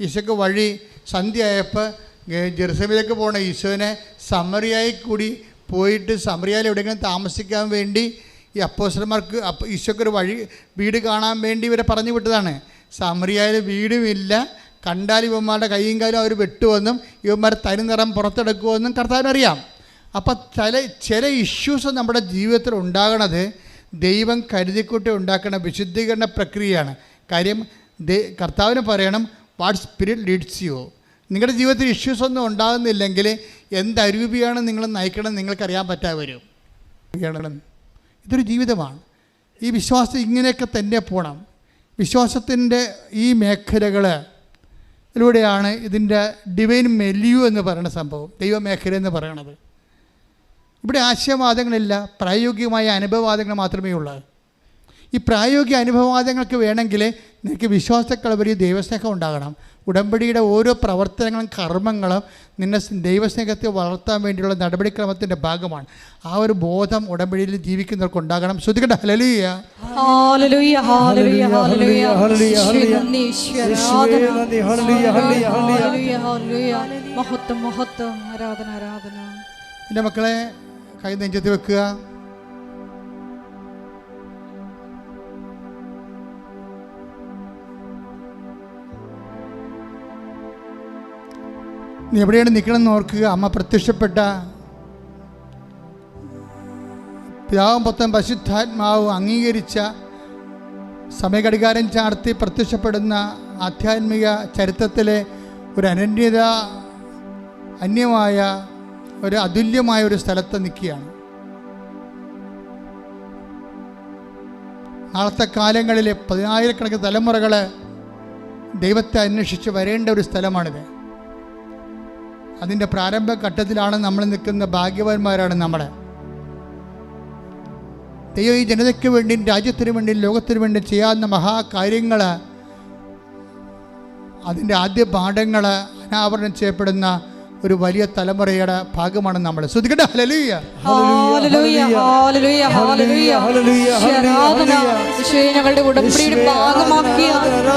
ഈശോയ്ക്ക് വഴി സന്ധ്യയായപ്പോൾ ജെറുസലേമിലേക്ക് പോണ ഈശോനെ സമറിയായി കൂടി പോയിട്ട് സമറിയായിൽ എവിടെയെങ്കിലും താമസിക്കാൻ വേണ്ടി ഈ അപ്പോസ്റ്റർമാർക്ക് അപ്പ ഒരു വഴി വീട് കാണാൻ വേണ്ടി ഇവരെ പറഞ്ഞു വിട്ടതാണ്. സമറിയായിൽ വീടുമില്ല കണ്ടാൽ ഇവന്മാരുടെ കൈയും കാലും അവർ വെട്ടുമെന്നും ഇവന്മാർ തനി നിറം പുറത്തെടുക്കുമെന്നും കർത്താവിനറിയാം അപ്പം ചില ചില ഇഷ്യൂസ് നമ്മുടെ ജീവിതത്തിൽ ഉണ്ടാകണത് ദൈവം കരുതിക്കൂട്ടി ഉണ്ടാക്കുന്ന വിശുദ്ധീകരണ പ്രക്രിയയാണ്. കാര്യം കർത്താവിന് പറയണം വാട്ട് സ്പിരിറ്റ് ലീഡ്സ് യു നിങ്ങളുടെ ജീവിതത്തിൽ ഇഷ്യൂസ് ഒന്നും ഉണ്ടാകുന്നില്ലെങ്കിൽ എന്ത് അരൂപിയാണ് നിങ്ങൾ നയിക്കണം നിങ്ങൾക്കറിയാൻ പറ്റാതെ വരും. ഇതൊരു ജീവിതമാണ്. ഈ വിശ്വാസം ഇങ്ങനെയൊക്കെ തന്നെ പോകണം വിശ്വാസത്തിന്റെ ഈ മേഖലകൾ ഇതിലൂടെയാണ് ഇതിന്റെ ഡിവൈൻ മെല്യു എന്ന് പറയുന്ന സംഭവം ദൈവമേഖല എന്ന് പറയണത്. ഇവിടെ ആശയവാദങ്ങളില്ല പ്രായോഗികമായ അനുഭവവാദങ്ങൾ മാത്രമേ ഉള്ളൂ. ഈ പ്രായോഗിക അനുഭവവാദങ്ങൾക്ക് വേണമെങ്കിൽ നിനക്ക് വിശ്വാസക്കളവരി ദൈവസ്നേഹം ഉണ്ടാകണം. ഉടമ്പടിയുടെ ഓരോ പ്രവർത്തനങ്ങളും കർമ്മങ്ങളും നിന്നെ ദൈവസ്നേഹത്തെ വളർത്താൻ വേണ്ടിയുള്ള നടപടിക്രമത്തിന്റെ ഭാഗമാണ്. ആ ഒരു ബോധം ഉടമ്പടിയിൽ ജീവിക്കുന്നവർക്ക് ഉണ്ടാകണം. ശ്രദ്ധിക്കട്ടെ. ഹലലിയ ഹല്ലേലൂയ ഹല്ലേലൂയ ഹല്ലേലൂയ ഹല്ലേലൂയ, യേശുവേ നീ എവിടെയാണ് നിൽക്കണമെന്ന് ഓർക്കുക. അമ്മ പ്രത്യക്ഷപ്പെട്ട പിതാവും പുത്തൻ പശുദ്ധാത്മാവും അംഗീകരിച്ച സമയഘടികാരം ചാർത്തി പ്രത്യക്ഷപ്പെടുന്ന ആധ്യാത്മിക ചരിത്രത്തിലെ ഒരു അനന്യത അന്യമായ ഒരു അതുല്യമായ ഒരു സ്ഥലത്ത് നിൽക്കുകയാണ്. നാളത്തെ കാലങ്ങളിൽ പതിനായിരക്കണക്കിന് തലമുറകൾ ദൈവത്തെ അന്വേഷിച്ച് വരേണ്ട ഒരു സ്ഥലമാണിത്. അതിന്റെ പ്രാരംഭ ഘട്ടത്തിലാണ് നമ്മൾ നിൽക്കുന്ന ഭാഗ്യവാന്മാരാണ് നമ്മളെ. ദൈവം ഈ ജനതയ്ക്ക് വേണ്ടി രാജ്യത്തിന് വേണ്ടി ലോകത്തിന് വേണ്ടി ചെയ്യാവുന്ന മഹാകാര്യങ്ങൾ അതിന്റെ ആദ്യ പാഠങ്ങൾ അനാവരണം ചെയ്യപ്പെടുന്ന ഒരു വലിയ തലമുറയുടെ ഭാഗമാണ് നമ്മൾ. ശ്രദ്ധിക്കട്ടെ? ഹല്ലേലൂയ. Hallelujah, hallelujah, hallelujah. ഹല്ലേലൂയ, ഹല്ലേലൂയ. ഈശോയെ ഞങ്ങളുടെ ഉടമ്പടിയുടെ ഭാഗമാക്കിയ.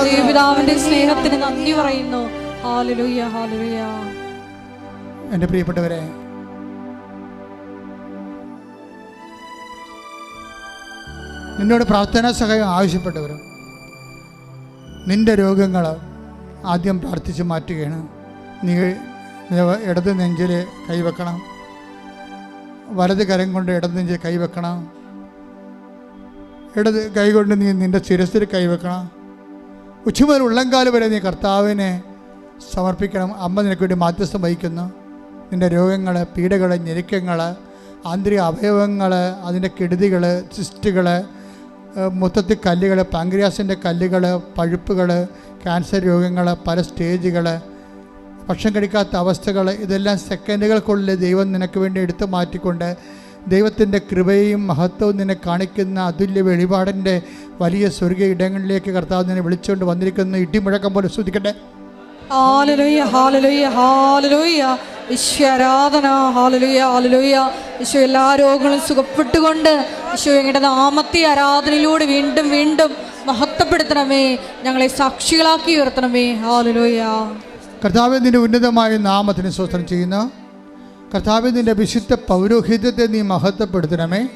ദൈവപിതാവിന്റെ സ്നേഹത്തിന് നന്ദി പറയുന്നു. ഹാലലുയ ഹാലലുയ എന്റെ പ്രിയപ്പെട്ടവരെ നിന്നോട് പ്രാർത്ഥനാ സഹായം ആവശ്യപ്പെട്ടവരും നിന്റെ രോഗങ്ങൾ ആദ്യം പ്രാർത്ഥിച്ച് മാറ്റുകയാണ്. നീ ഇടത് നെഞ്ചിൽ കൈവെക്കണം വലത് കരം കൊണ്ട് ഇടത് നെഞ്ചിൽ കൈവെക്കണം ഇടത് കൈ കൊണ്ട് നീ നിന്റെ ശിരസിൽ കൈവെക്കണം ഉച്ചമുതൽ ഉള്ളംകാൽ വരെ നീ കർത്താവിനെ സമർപ്പിക്കണം. അമ്മ നിനക്ക് വേണ്ടി മാധ്യസ്ഥം വഹിക്കുന്നു. നിന്റെ രോഗങ്ങൾ പീഡകൾ ഞെരുക്കങ്ങൾ ആന്തരിക അവയവങ്ങൾ അതിന്റെ കെടുതികൾ സിസ്റ്റുകൾ മൊത്തത്തിൽ കല്ലുകൾ പാങ്ക്രിയാസിന്റെ കല്ലുകൾ പഴുപ്പുകൾ ക്യാൻസർ രോഗങ്ങൾ പല സ്റ്റേജുകൾ ഭക്ഷണം കഴിക്കാത്ത അവസ്ഥകൾ ഇതെല്ലാം സെക്കൻഡുകൾക്കുള്ളിൽ ദൈവം നിനക്ക് വേണ്ടി എടുത്തു മാറ്റിക്കൊണ്ട് ദൈവത്തിന്റെ കൃപയും മഹത്വവും നിന്നെ കാണിക്കുന്ന അതുല്യ വെളിപാടിന്റെ വലിയ സ്വർഗീയ ഇടങ്ങളിലേക്ക് കർത്താവ് നിന്നെ വിളിച്ചുകൊണ്ട് വന്നിരിക്കുന്ന. ഇടിമുഴക്കം പോലെ ശ്രദ്ധിക്കട്ടെ ഹാലലുയ ഹാലലുയ ഹാലലുയ ഈശോ ആരാധന എല്ലാ രോഗങ്ങളും സുഖപ്പെട്ടുകൊണ്ട് ഈശോ ഞങ്ങളുടെ നാമത്തെ ആരാധനയിലൂടെ വീണ്ടും വീണ്ടും മഹത്വപ്പെടുത്തണമേ. ഞങ്ങളെ സാക്ഷികളാക്കി ഉയർത്തണമേ. ഹാലലുയ കർത്താവ് നിന്റെ ഉന്നതമായ നാമത്തിന് സ്വസ്ത്രം ചെയ്യുന്ന. കർത്താവ് നിന്റെ വിശുദ്ധ പൗരോഹിത്യത്തെ നീ മഹത്വപ്പെടുത്തണമേ.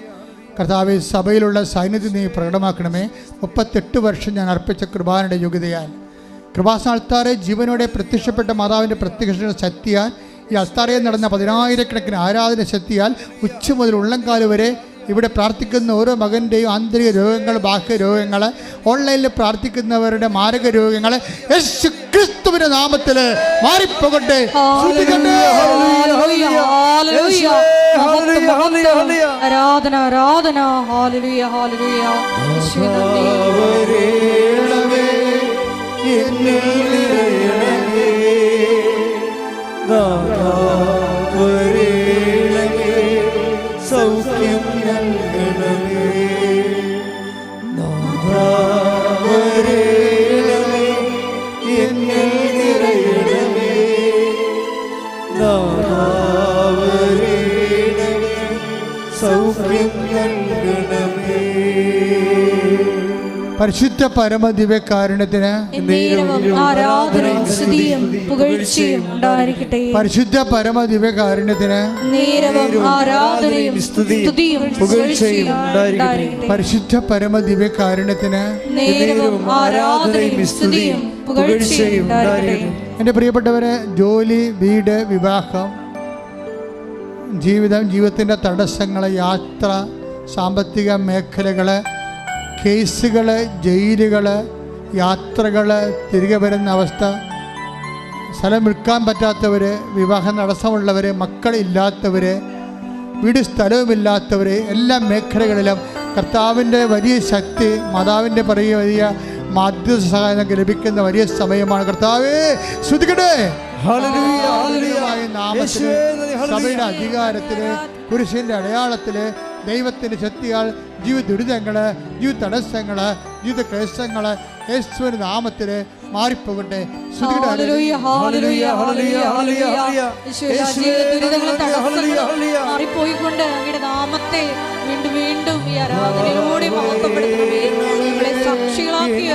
കർത്താവ് സഭയിലുള്ള സൈന്യത്തെ നീ പ്രകടമാക്കണമേ. മുപ്പത്തെട്ട് വർഷം ഞാൻ അർപ്പിച്ച കൃപാനയുടെ യോഗ്യതയാൽ കൃപാസാൽത്താറെ ജീവനോടെ പ്രത്യക്ഷപ്പെട്ട മാതാവിന്റെ പ്രത്യക്ഷ ശക്തിയാൽ ഈ അസ്താറയിൽ നടന്ന പതിനായിരക്കണക്കിന് ആരാധന ശക്തിയാൽ ഉച്ച മുതൽ ഉള്ളംകാൽ വരെ ഇവിടെ പ്രാർത്ഥിക്കുന്ന ഓരോ മകന്റെയും ആന്തരിക രോഗങ്ങൾ ബാഹ്യ രോഗങ്ങൾ ഓൺലൈനിൽ പ്രാർത്ഥിക്കുന്നവരുടെ മാരക രോഗങ്ങൾ യേശു ക്രിസ്തുവിന്റെ നാമത്തിൽ മാറിപ്പോകട്ടെ. ആരാധന ആരാധന. ഹാലലുയ ഹാലലുയ നാഥാ വരേണമേ, സൗഖ്യം പരിശുദ്ധ പുകഴ്ചയും ഉണ്ടായിരിക്കട്ടെ. പരിശുദ്ധ പരമദിവ്യകാരുണ്യത്തിന് നേരവും ആരാധനയും സ്തുതിയും പുകഴ്ചയും ഉണ്ടായിരിക്കട്ടെ. പരിശുദ്ധ പരമദിവ്യകാരുണ്യത്തിന് നേരവും ആരാധനയും സ്തുതിയും പുകഴ്ചയും ഉണ്ടായിരിക്കട്ടെ. എന്റെ പ്രിയപ്പെട്ടവരെ ജോലി വീട് വിവാഹം ജീവിതം ജീവിതത്തിന്റെ തടസ്സങ്ങൾ യാത്ര സാമ്പത്തിക മേഖലകൾ കേസുകൾ ജയിലുകൾ യാത്രകൾ തിരികെ വരുന്ന അവസ്ഥ. സ്ഥലം വിൽക്കാൻ പറ്റാത്തവർ വിവാഹം തടസ്സമുള്ളവർ മക്കളില്ലാത്തവർ വീട് സ്ഥലവുമില്ലാത്തവർ എല്ലാ മേഖലകളിലും കർത്താവിന്റെ വലിയ ശക്തി മാതാവിന്റെ പറയുക വലിയ മാധ്യമ സഹായം നമുക്ക് ലഭിക്കുന്ന വലിയ സമയമാണ്. കർത്താവേ. ഹല്ലേലൂയ നാമത്തിൽ സഭയുടെ അധികാരത്തിൽ പുരുഷന്റെ അടയാളത്തിൽ ദൈവത്തിൻ്റെ ശക്തിയാൽ ജീവിതദുരിതങ്ങൾ ജീവിത തടസ്സങ്ങൾ ജീവിത ക്ലേശങ്ങൾ യേശുവിൻ്റെ നാമത്തിൽ മാറിപ്പോകട്ടെ മാറിപ്പോയിക്കൊണ്ട് അങ്ങയുടെ നാമത്തെ വീണ്ടും വീണ്ടും ഈ സാക്ഷികളാക്കി